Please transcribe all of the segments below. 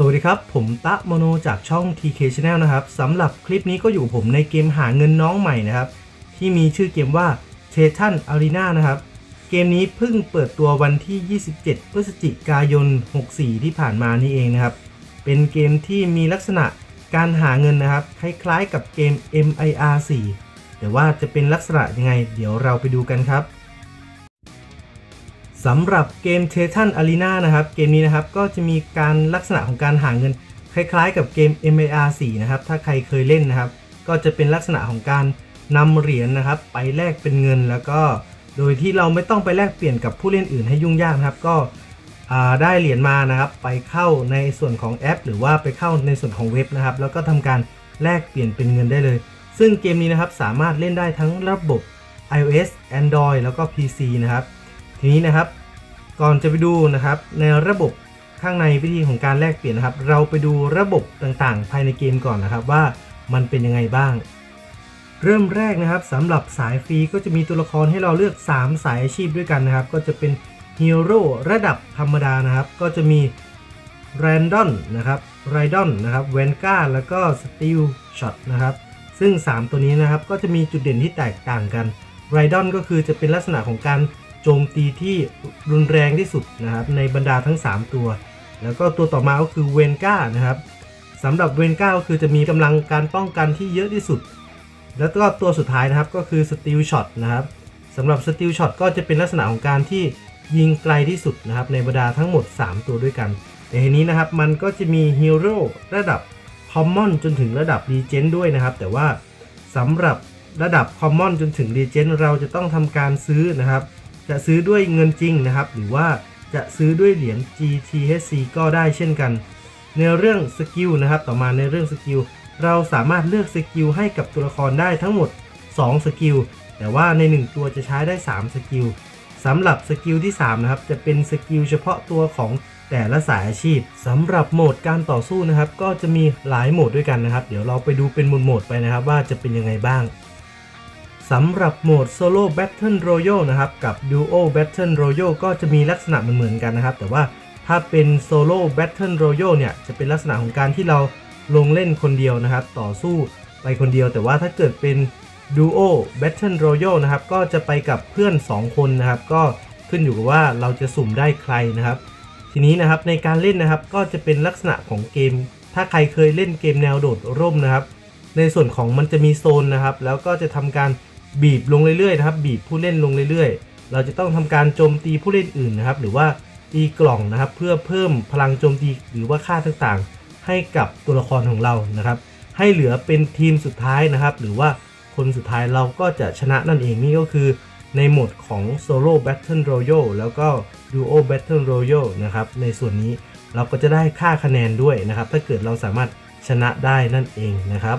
สวัสดีครับ ผมตะโมโนจากช่อง TK Channel นะครับสำหรับคลิปนี้ก็อยู่ผมในเกมหาเงินน้องใหม่นะครับ ที่มีชื่อเกมว่า t a t a n Arena นะครับ เกมนี้เพิ่งเปิดตัววันที่ 27 พฤศจิกายน 64 ที่ผ่านมานี่เองนะครับ เป็นเกมที่มีลักษณะการหาเงินนะครับ คล้ายๆกับเกม MIR 4แต่ว่าจะเป็นลักษณะยังไง เดี๋ยวเราไปดูกันครับ สำหรับเกม t a t a n Arena นะครับ เกมนี้นะครับก็จะมีการลักษณะของการหาเงินคล้ายๆ กับเกม MAR 4นะครับ ถ้าใครเคยเล่นนะครับ ก็จะเป็นลักษณะของการนำเหรียญนะครับ ไปแลกเป็นเงินแล้วก็ โดยที่เราไม่ต้องไปแลกเปลี่ยนกับผู้เล่นอื่นให้ยุ่งยากนะครับ ก็ได้เหรียญมานะครับ ไปเข้าในส่วนของแอป หรือว่าไปเข้าในส่วนของเว็บนะครับ แล้วก็ทำการแลกเปลี่ยนเป็นเงินได้เลย ซึ่งเกมนี้นะครับสามารถเล่นได้ทั้งระบบ iOS Android แล้วก็ PC นะครับ ทีนี้นะครับ ก่อนจะไปดูนะครับในระบบข้างในวิธีของการแลกเปลี่ยนนะครับ เราไปดูระบบต่างๆ ภายในเกมก่อนนะครับว่ามันเป็นยังไงบ้าง เริ่มแรกนะครับสำหรับสายฟรีก็จะมีตัวละครให้เราเลือก 3 สายอาชีพด้วยกันนะครับ ก็จะเป็นฮีโร่ระดับธรรมดานะครับ ก็จะมีแรนดอนนะครับไรดอนนะครับเวนก้าแล้วก็สติลช็อตนะครับซึ่ง 3 ตัวนี้นะครับก็จะมีจุดเด่นที่แตกต่างกันไรดอนก็คือจะเป็นลักษณะของการ โจมตีที่รุนแรงที่สุดนะครับในบรรดาทั้ง 3 ตัว แล้วก็ตัวต่อมาก็คือเวนก้านะครับสำหรับเวนก้าก็คือจะมีกำลังการป้องกันที่เยอะที่สุด แล้วก็ตัวสุดท้ายนะครับก็คือสติลช็อตนะครับสำหรับสติลช็อตก็จะเป็นลักษณะของการที่ยิงไกลที่สุดนะครับในบรรดาทั้งหมด 3 ตัวด้วยกันแต่ทีนี้นะครับมันก็จะมีฮีโร่ระดับคอมมอนจนถึงระดับรีเจนด้วยนะครับ แต่ว่าสำหรับระดับคอมมอนจนถึงรีเจนเราจะต้องทำการซื้อนะครับ จะซื้อด้วยเงินจริงนะครับ หรือว่าจะซื้อด้วยเหรียญ GTHC ก็ได้เช่นกัน ในเรื่องสกิลนะครับ ต่อมาในเรื่องสกิลเราสามารถเลือกสกิลให้กับตัวละครได้ทั้งหมด 2 สกิล แต่ว่าใน 1 ตัวจะใช้ได้ 3 สกิลสำหรับสกิลที่ 3 นะครับ จะเป็นสกิลเฉพาะตัวของแต่ละสายอาชีพสำหรับโหมดการต่อสู้นะครับ ก็จะมีหลายโหมดด้วยกันนะครับ เดี๋ยวเราไปดูเป็นโหมดไปนะครับ ว่าจะเป็นยังไงบ้าง สำหรับโหมด Solo Battle Royale นะครับ กับ Duo Battle Royale ก็จะมีลักษณะเหมือนกันนะครับ แต่ว่าถ้าเป็น Solo Battle Royale เนี่ย จะเป็นลักษณะของการที่เราลงเล่นคนเดียวนะครับ ต่อสู้ไปคนเดียว แต่ว่าถ้าเกิดเป็น Duo Battle Royale นะครับ ก็จะไปกับเพื่อน 2 คนนะครับ ก็ขึ้นอยู่กับว่าเราจะสุ่มได้ใครนะครับ ทีนี้นะครับในการเล่นนะครับก็จะเป็นลักษณะของเกม ถ้าใครเคยเล่นเกมแนวโดดร่มนะครับ ในส่วนของมันจะมีโซนนะครับ แล้วก็จะทำการ บีบลงเรื่อยๆนะครับ บีบผู้เล่นลงเรื่อยๆ เราจะต้องทำการโจมตีผู้เล่นอื่นนะครับ หรือว่าตีกล่องนะครับ เพื่อเพิ่มพลังโจมตีหรือว่าค่าต่างๆ ให้กับตัวละครของเรานะครับ ให้เหลือเป็นทีมสุดท้ายนะครับ หรือว่าคนสุดท้ายเราก็จะชนะนั่นเองนี่ก็คือในโหมดของ Solo Battle Royale แล้วก็ Duo Battle Royale นะครับ ในส่วนนี้เราก็จะได้ค่าคะแนนด้วยนะครับ ถ้าเกิดเราสามารถชนะได้นั่นเองนะครับ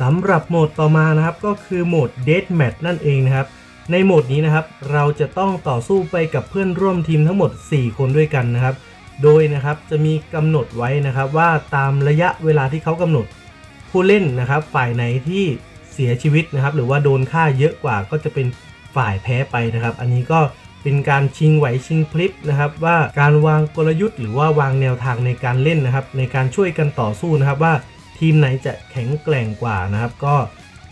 สำหรับโหมดต่อมานะครับก็คือโหมด Death Match นั่นเองนะครับ ในโหมดนี้นะครับเราจะต้องต่อสู้ไปกับเพื่อนร่วมทีมทั้งหมด 4 คนด้วยกันนะครับ โดยนะครับจะมีกำหนดไว้นะครับว่าตามระยะเวลาที่เขากำหนด ผู้เล่นนะครับ ฝ่ายไหนที่เสียชีวิตนะครับ หรือว่าโดนฆ่าเยอะกว่าก็จะเป็นฝ่ายแพ้ไปนะครับ อันนี้ก็เป็นการชิงไหวชิงพลิบนะครับ ว่าการวางกลยุทธ์หรือว่าวางแนวทางในการเล่นนะครับ ในการช่วยกันต่อสู้นะครับว่า ทีมไหนจะแข็งแกร่งกว่านะครับ ก็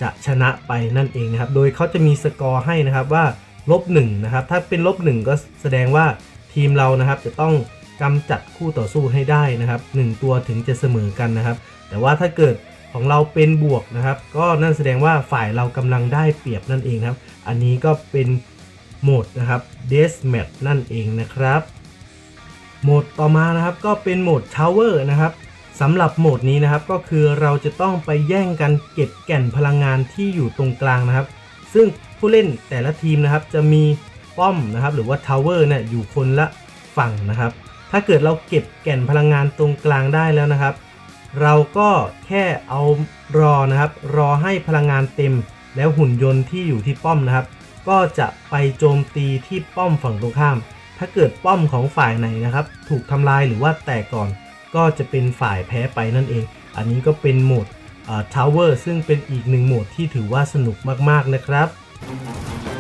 จะชนะไปนั่นเองนะครับ โดยเขาจะมีสกอร์ให้นะครับว่าลบหนึ่งนะครับ ถ้าเป็นลบหนึ่งก็แสดงว่าทีมเรานะครับจะต้องกำจัดคู่ต่อสู้ให้ได้นะครับหนึ่งตัวถึงจะเสมอกันนะครับ แต่ว่าถ้าเกิดของเราเป็นบวกนะครับ ก็นั่นแสดงว่าฝ่ายเรากำลังได้เปรียบนั่นเองครับ อันนี้ก็เป็นโหมดนะครับ Death Match นั่นเองนะครับ โหมดต่อมานะครับก็เป็นโหมด Tower นะครับ สำหรับโหมดนี้นะครับก็คือเราจะต้องไปแย่งกันเก็บแก่นพลังงานที่อยู่ตรงกลางนะครับ ซึ่งผู้เล่นแต่ละทีมนะครับจะมีป้อมนะครับหรือว่า Tower เนี่ยอยู่คนละฝั่งนะครับ ถ้าเกิดเราเก็บแก่นพลังงานตรงกลางได้แล้วนะครับ เราก็แค่เอารอนะครับ รอให้พลังงานเต็ม แล้วหุ่นยนต์ที่อยู่ที่ป้อมนะครับ ก็จะไปโจมตีที่ป้อมฝั่งตรงข้าม ถ้าเกิดป้อมของฝ่ายไหนนะครับ ถูกทำลายหรือว่าแตกก่อน ก็จะเป็นฝ่ายแพ้ไปนั่นเอง อันนี้ก็เป็นโหมดทาวเวอร์ซึ่งเป็นอีกหนึ่งโหมดที่ถือว่าสนุกมากๆนะครับ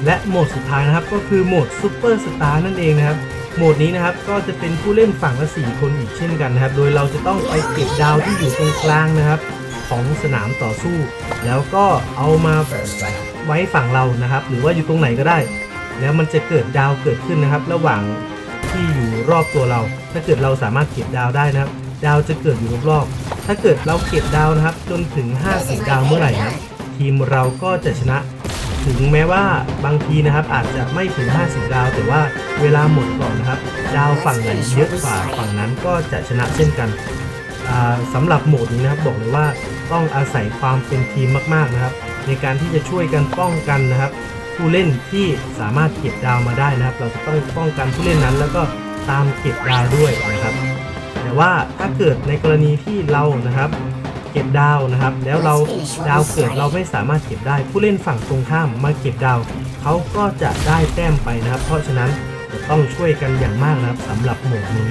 และโหมดสุดท้ายนะครับก็คือโหมดซูเปอร์สตาร์นั่นเองนะครับโหมดนี้นะครับก็จะเป็นผู้เล่นฝั่งละ4คนอีกเช่นกันนะครับ โดยเราจะต้องไปเก็บดาวที่อยู่ตรงกลางนะครับ ของสนามต่อสู้ แล้วก็เอามาไว้ฝั่งเรานะครับ หรือว่าอยู่ตรงไหนก็ได้ แล้วมันจะเกิดดาวเกิดขึ้นนะครับ ระหว่าง ที่อยู่รอบตัวเรา ถ้าเกิดเราสามารถเก็บดาวได้นะครับ ดาวจะเกิดอยู่รอบๆถ้าเกิดเราเก็บดาวนะครับ จนถึง 50 ดาวเมื่อไหร่นะทีมเราก็จะชนะ ถึงแม้ว่าบางทีนะครับอาจจะไม่ถึง 50 ดาว แต่ว่าเวลาหมดก่อนนะครับ ดาวฝั่งไหนเยอะกว่าฝั่งนั้นก็จะชนะเช่นกันอ่าสำหรับโหมดนี้นะครับบอกเลยว่าต้องอาศัยความเป็นทีมมากๆนะครับ ในการที่จะช่วยกันป้องกันนะครับ ผู้เล่นที่สามารถเก็บดาวมาได้นะครับ เราจะต้องป้องกันผู้เล่นนั้น แล้วก็ตามเก็บดาวด้วยนะครับ แต่ว่าถ้าเกิดในกรณีที่เรานะครับ เก็บดาวนะครับ แล้วเราดาวเกิดเราไม่สามารถเก็บได้ ผู้เล่นฝั่งตรงข้ามมาเก็บดาวเขาก็จะได้แต้มไปนะครับ เพราะฉะนั้นจะต้องช่วยกันอย่างมากนะครับสำหรับโหมดนี้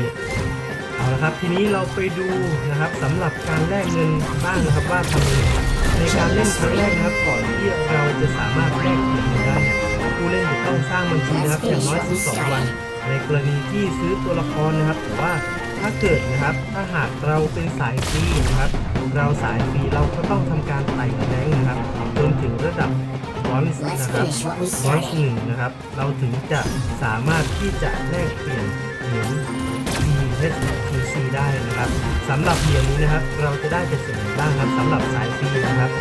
เอาละครับทีนี้เราไปดูนะครับสำหรับการแลกเงินบ้างนะครับว่าทำยังไง ในการเล่นครั้งแรกนะครับก่อนที่เราจะสามารถแลกเงินได้เนี่ยผู้เล่นจะต้องสร้างบัญชีนะครับอย่างน้อยคือ2วัน ในกรณีที่ซื้อตัวละครนะครับแต่ว่าถ้าเกิดนะครับถ้าหากเราเป็นสายฟรีนะครับ เราสายฟรีเราก็ต้องทำการไต่แรงนะครับจนถึงระดับบอนส์นะครับบอนส์หนึ่งนะครับ เราถึงจะสามารถที่จะแลกเปลี่ยนเหรียญ THTC ได้นะครับสำหรับเหรียญนี้นะครับ เราจะได้จากส่วนไหนบ้างครับสำหรับสายฟรีนะครับ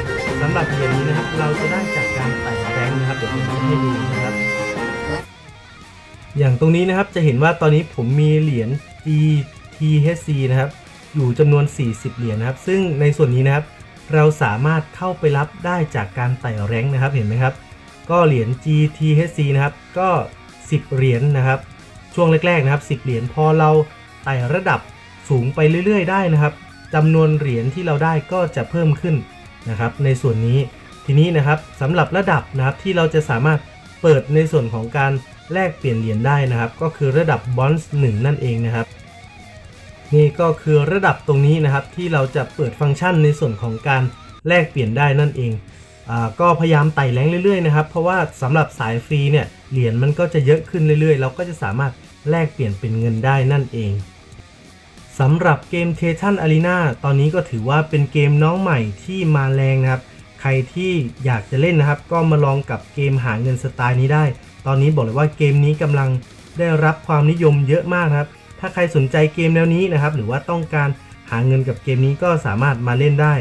สำหรับเหรียญนี้นะครับ เราจะได้จากการไต่แรงนะครับเดี๋ยวผมจะให้ดูนะครับ อย่างตรงนี้นะครับจะเห็นว่าตอนนี้ผมมีเหรียญ GTHC นะครับ อยู่จำนวน 40 เหรียญนะครับ ซึ่งในส่วนนี้นะครับ เราสามารถเข้าไปรับได้จากการไต่แรงนะครับเห็นไหมครับ ก็เหรียญ GTHC นะครับก็ 10 เหรียญนะครับ ช่วงแรกๆนะครับ 10 เหรียญพอเรา ไต่ระดับสูงไปเรื่อย ๆ ได้นะครับจำนวนเหรียญที่เราได้ก็จะเพิ่มขึ้นนะครับ ในส่วนนี้ทีนี้นะครับสำหรับระดับนะครับที่เราจะสามารถเปิดในส่วนของการแลกเปลี่ยนเหรียญได้นะครับ ก็คือระดับบอนส์หนั่นเองนะครับ นี่ก็คือระดับตรงนี้นะครับที่เราจะเปิดฟังก์ชันในส่วนของการแลกเปลี่ยนได้นั่นเองอาก็พยายามไต่แรงเรื่อยๆนะครับ เพราะว่าสำหรับสายฟรีเนี่ยเหรียญมันก็จะเยอะขึ้นเรื่อยๆ เราก็จะสามารถแลกเปลี่ยนเป็นเงินได้นั่นเอง สำหรับเกม t ท t a n Arena ตอนนี้ก็ถือว่าเป็นเกมน้องใหม่ที่มาแรงนะครับ ใครที่อยากจะเล่นนะครับ ก็มาลองกับเกมหาเงินสไตล์นี้ได้ ตอนนี้บอกเลยว่าเกมนี้กำลังได้รับความนิยมเยอะมากนะครับ ถ้าใครสนใจเกมแนวนี้นะครับ หรือว่าต้องการหาเงินกับเกมนี้ก็สามารถมาเล่นได้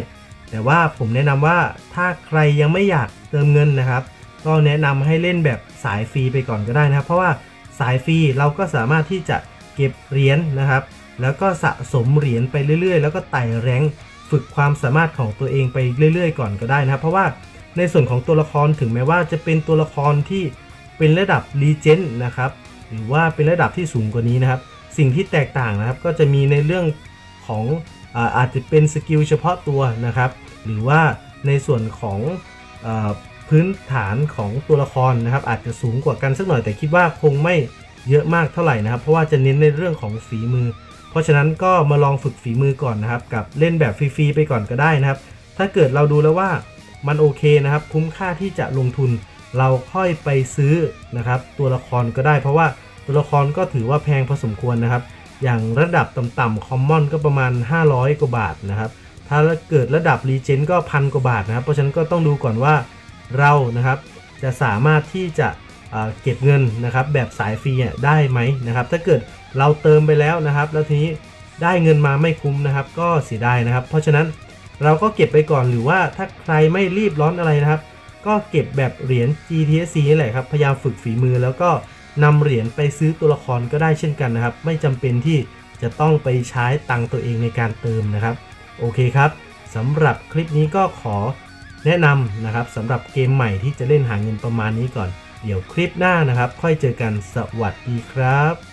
แต่ว่าผมแนะนำว่าถ้าใครยังไม่อยากเติมเงินนะครับ ก็แนะนำให้เล่นแบบสายฟรีไปก่อนก็ได้นะครับ เพราะว่าสายฟรีเราก็สามารถที่จะเก็บเหรียญนะครับ แล้วก็สะสมเหรียญไปเรื่อยๆ แล้วก็ไต่แรงฝึกความสามารถของตัวเองไปเรื่อย ๆ ก่อนก็ได้นะครับ เพราะว่าในส่วนของตัวละครถึงแม้ว่าจะเป็นตัวละครที่เป็นระดับรีเจนต์นะครับ หรือว่าเป็นระดับที่สูงกว่านี้นะครับ สิ่งที่แตกต่างนะครับก็จะมีในเรื่องของอาอาจจะเป็นสกิลเฉพาะตัวนะครับ หรือว่าในส่วนของอพื้นฐานของตัวละครนะครับ อาจจะสูงกว่ากันสักหน่อยแต่คิดว่าคงไม่เยอะมากเท่าไหร่นะครับ เพราะว่าจะเน้นในเรื่องของฝีมือ เพราะฉะนั้นก็มาลองฝึกฝีมือก่อนนะครับ กับเล่นแบบฟรีๆไปก่อนก็ได้นะครับ ถ้าเกิดเราดูแล้วว่ามันโอเคนะครับ คุ้มค่าที่จะลงทุน เราค่อยไปซื้อนะครับ ตัวละครก็ได้ เพราะว่าตัวละครก็ถือว่าแพงพอสมควรนะครับ อย่างระดับต่ำๆคอมมอนก็ประมาณ 500 กว่าบาทนะครับ ถ้าเกิดระดับรีเจนก็พันกว่าบาทนะครับ เพราะฉะนั้นก็ต้องดูก่อนว่าเรานะครับจะสามารถที่จะเเก็บเงินนะครับแบบสายฟรีได้ไหมนะครับ ถ้าเกิด เราเติมไปแล้วนะครับ แล้วทีนี้ได้เงินมาไม่คุ้มนะครับ ก็เสียดายนะครับ เพราะฉะนั้นเราก็เก็บไปก่อนหรือว่าถ้าใครไม่รีบร้อนอะไรนะครับ ก็เก็บแบบเหรียญ GTSC นี่แหละครับ พยายามฝึกฝีมือแล้วก็นำเหรียญไปซื้อตัวละครก็ได้เช่นกันนะครับ ไม่จำเป็นที่จะต้องไปใช้ตังค์ตัวเองในการเติมนะครับ โอเคครับสำหรับคลิปนี้ก็ขอแนะนำนะครับสำหรับเกมใหม่ที่จะเล่นหาเงินประมาณนี้ก่อน เดี๋ยวคลิปหน้านะครับ ค่อยเจอกันสวัสดีครับ